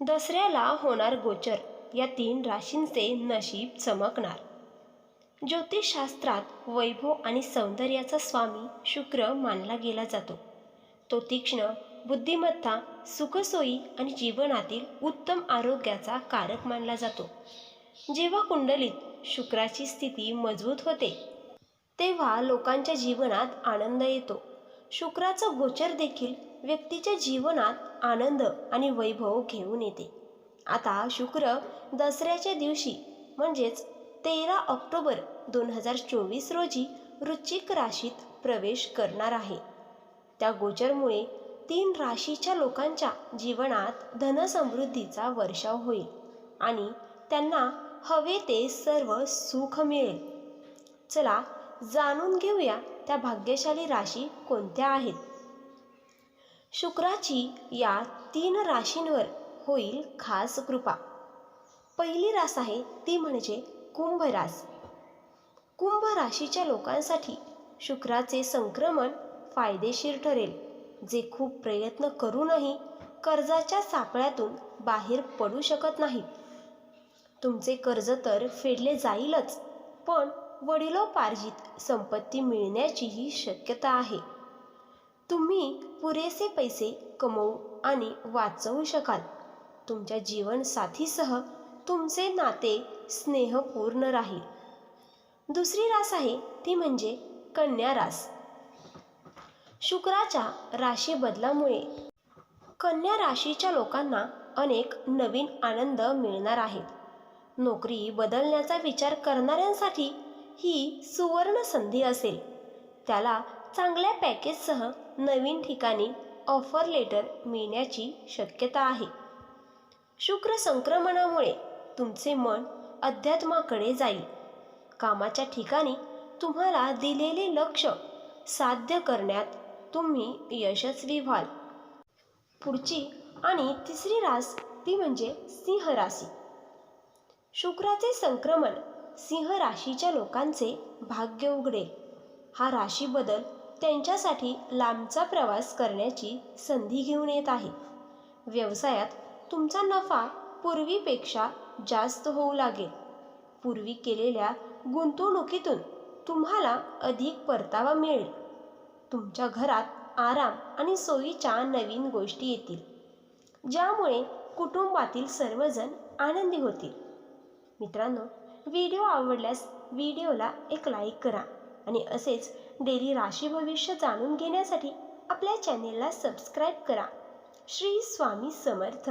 दसऱ्याला होणार गोचर. या तीन राशींचे नशीब चमकणार. ज्योतिषशास्त्रात वैभव आणि सौंदर्याचा स्वामी शुक्र मानला गेला जातो. तो तीक्ष्ण बुद्धिमत्ता सुखसोयी आणि जीवनातील उत्तम आरोग्याचा कारक मानला जातो. जेव्हा कुंडलीत शुक्राची स्थिती मजबूत होते तेव्हा लोकांच्या जीवनात आनंद येतो. शुक्राचं गोचर देखील व्यक्तीच्या जीवनात आनंद आणि वैभव घेऊन येते. आता शुक्र दसऱ्याच्या दिवशी म्हणजेच तेरा ऑक्टोबर दोन हजार चोवीस रोजी वृश्चिक राशीत प्रवेश करणार आहे. त्या गोचरमुळे तीन राशीच्या लोकांच्या जीवनात धनसमृद्धीचा वर्षाव होईल आणि त्यांना हवे ते सर्व सुख मिळेल. चला जाणून घेऊया त्या भाग्यशाली राशी कोणत्या आहेत. शुक्राची या तीन राशींवर होईल खास कृपा. पहिली रास आहे ती म्हणजे कुंभ रास. कुंभ राशीच्या लोकांसाठी शुक्राचे संक्रमण फायदेशीर ठरेल. जे खूप प्रयत्न करूनही कर्जाच्या सापळ्यातून बाहेर पडू शकत नाहीत. तुमचे कर्ज तर फेडले जाईलच पण वडिलोपार्जित संपत्ती मिळण्याचीही शक्यता आहे. तुम्ही पुरेसे पैसे कमवू आणि वाचवू शकाल. तुमच्या जीवनसाथीसह तुमचे नाते स्नेहपूर्ण राहील. दुसरी रास आहे ती म्हणजे कन्या रास. शुक्राच्या राशी बदलामुळे कन्या राशीच्या लोकांना अनेक नवीन आनंद मिळणार आहेत नोकरी बदलण्याचा विचार करणाऱ्यांसाठी ही सुवर्ण संधी असेल. त्याला चांगल्या पॅकेजसह नवीन ठिकाणी ऑफर लेटर मिळण्याची शक्यता आहे. शुक्र संक्रमणामुळे तुमचे मन अध्यात्माकडे जाईल. कामाच्या ठिकाणी तुम्हाला दिलेले लक्ष साध्य करण्यात तुम्ही यशस्वी व्हाल. पुढची आणि तिसरी रास ती म्हणजे सिंह राशी. शुक्राचे संक्रमण सिंह राशीच्या लोकांचे भाग्य उघडेल. हा राशी बदल त्यांच्यासाठी लांबचा प्रवास करण्याची संधी घेऊन येत आहे. व्यवसायात तुमचा नफा पूर्वीपेक्षा जास्त होऊ लागेल. पूर्वी केलेल्या गुंतवणुकीतून तुम्हाला अधिक परतावा मिळेल. तुमच्या घरात आराम आणि सोयीच्या नवीन गोष्टी येतील ज्यामुळे कुटुंबातील सर्वजण आनंदी होतील. मित्रांनो व्हिडिओ आवडल्यास व्हिडिओला एक लाईक करा आणि असेच डेली राशी भविष्य जाणून घेण्यासाठी आपल्या चॅनेलला सबस्क्राईब करा. श्री स्वामी समर्थ.